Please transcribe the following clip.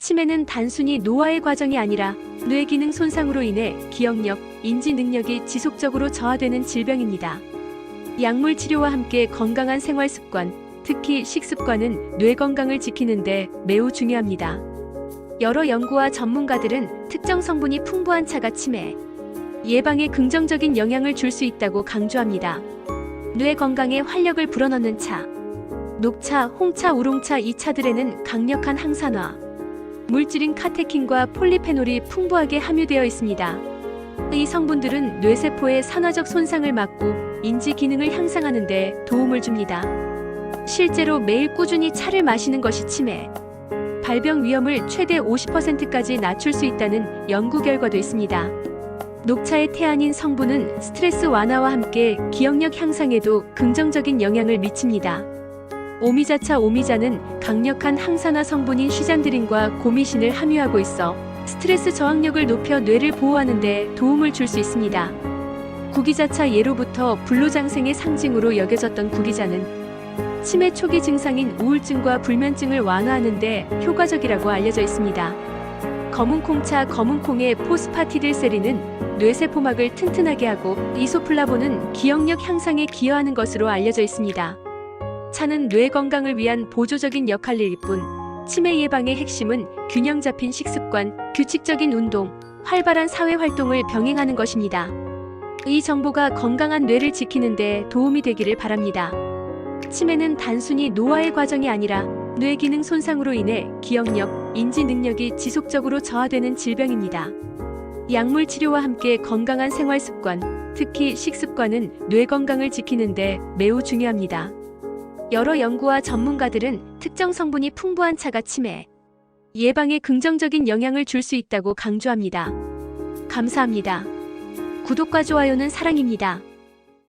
치매는 단순히 노화의 과정이 아니라 뇌 기능 손상으로 인해 기억력, 인지 능력이 지속적으로 저하되는 질병입니다. 약물 치료와 함께 건강한 생활 습관, 특히 식습관은 뇌 건강을 지키는데 매우 중요합니다. 여러 연구와 전문가들은 특정 성분이 풍부한 차가 치매 예방에 긍정적인 영향을 줄 수 있다고 강조합니다. 뇌 건강에 활력을 불어넣는 차. 녹차, 홍차, 우롱차 이 차들에는 강력한 항산화, 물질인 카테킨과 폴리페놀이 풍부하게 함유되어 있습니다. 이 성분들은 뇌세포의 산화적 손상을 막고 인지 기능을 향상하는 데 도움을 줍니다. 실제로 매일 꾸준히 차를 마시는 것이 치매, 발병 위험을 최대 50%까지 낮출 수 있다는 연구 결과도 있습니다. 녹차의 태아닌 성분은 스트레스 완화와 함께 기억력 향상에도 긍정적인 영향을 미칩니다. 오미자차 오미자는 강력한 항산화 성분인 쉬잔드린과 고미신을 함유하고 있어 스트레스 저항력을 높여 뇌를 보호하는 데 도움을 줄 수 있습니다. 구기자차 예로부터 불로장생의 상징으로 여겨졌던 구기자는 치매 초기 증상인 우울증과 불면증을 완화하는 데 효과적이라고 알려져 있습니다. 검은콩차 검은콩의 포스파티딜세린은 뇌세포막을 튼튼하게 하고 이소플라본은 기억력 향상에 기여하는 것으로 알려져 있습니다. 차는 뇌 건강을 위한 보조적인 역할일 뿐 치매 예방의 핵심은 균형 잡힌 식습관, 규칙적인 운동, 활발한 사회 활동을 병행하는 것입니다. 이 정보가 건강한 뇌를 지키는 데 도움이 되기를 바랍니다. 치매는 단순히 노화의 과정이 아니라 뇌 기능 손상으로 인해 기억력, 인지 능력이 지속적으로 저하되는 질병입니다. 약물 치료와 함께 건강한 생활 습관, 특히 식습관은 뇌 건강을 지키는 데 매우 중요합니다. 여러 연구와 전문가들은 특정 성분이 풍부한 차가 치매 예방에 긍정적인 영향을 줄 수 있다고 강조합니다. 감사합니다. 구독과 좋아요는 사랑입니다.